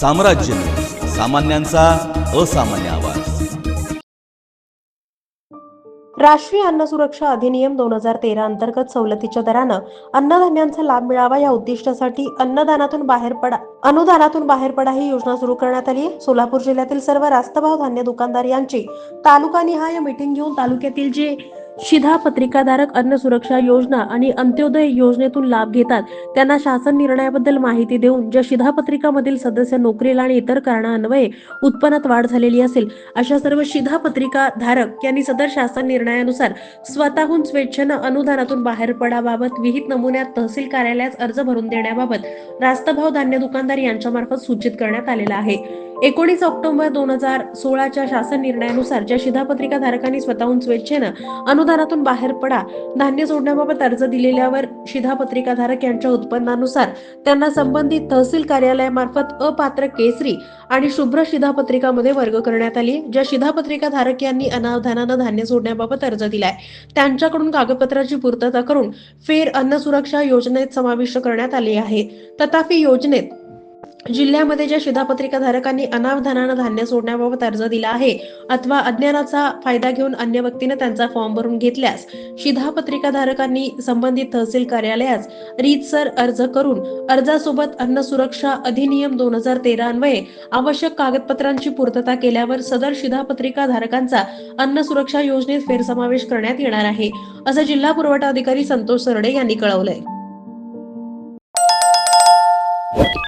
साम्राज्य सामान्यांचा असामान्य आवाज राष्ट्रीय अन्न सुरक्षा अधिनियम दोन हजार तेरा अंतर्गत सवलतीच्या दरानं अन्नधान्यांचा लाभ मिळावा या उद्दिष्टासाठी अन्नदानातून बाहेर पडा अनुदानातून बाहेर पडा ही योजना सुरू करण्यात आली आहे. सोलापूर जिल्ह्यातील सर्व रास्तभाव धान्य दुकानदार यांची तालुकानिहाय मीटिंग घेऊन तालुक्यातील जे शिधा पत्रिकाधारक अन्न सुरक्षा योजना आणि अंत्योदय योजनेतून लाभ घेतात. त्यांना शासन निर्णयाबद्दल माहिती देऊन ज्या शिधापत्रिकामधील सदस्य नोकरीला आणि इतर कारणान्वये उत्पन्नात वाढ झालेली असेल अशा सर्व शिधापत्रिका धारक यांनी सदर शासन निर्णयानुसार स्वतःहून स्वेच्छेनं अनुदानातून बाहेर पडाबाबत विहित नमुन्यात तहसील कार्यालयात अर्ज भरून देण्याबाबत रास्तभाव धान्य दुकानदार यांच्यामार्फत सूचित करण्यात आलेला आहे. एकोणीस ऑक्टोबर दोन हजार सोळाच्या शासन निर्णयानुसार ज्या शिधापत्रिका धारकांनी स्वतःहून स्वेच्छेनं अनुदानातून बाहेर पडा धान्य सोडण्याबाबत अर्ज दिलेल्यावर शिधापत्रिका धारक यांच्या उत्पन्नानुसार त्यांना संबंधित तहसील कार्यालयामार्फत अपात्र केसरी आणि शुभ्र शिधापत्रिकामध्ये वर्ग करण्यात आली. ज्या शिधापत्रिका धारक यांनी अनावधानानं धान्य सोडण्याबाबत अर्ज दिलाय त्यांच्याकडून कागदपत्राची पूर्तता करून फेर अन्न सुरक्षा योजनेत समाविष्ट करण्यात आले आहे. तथापि योजनेत जिल्ह्यामध्ये ज्या शिधापत्रिका धारकांनी अनावधानानं धान्य सोडण्याबाबत अर्ज दिला आहे अथवा अज्ञानाचा फायदा घेऊन अन्य व्यक्तीने त्यांचा फॉर्म भरून घेतल्यास शिधापत्रिका धारकांनी संबंधित तहसील कार्यालयास रीतसर अर्ज करून अर्जासोबत अन्न सुरक्षा अधिनियम दोन हजार तेरा अन्वये आवश्यक कागदपत्रांची पूर्तता केल्यावर सदर शिधापत्रिका धारकांचा अन्न सुरक्षा योजनेत फेरसमावेश करण्यात येणार आहे असं जिल्हा पुरवठा अधिकारी संतोष सरडे यांनी कळवलंय.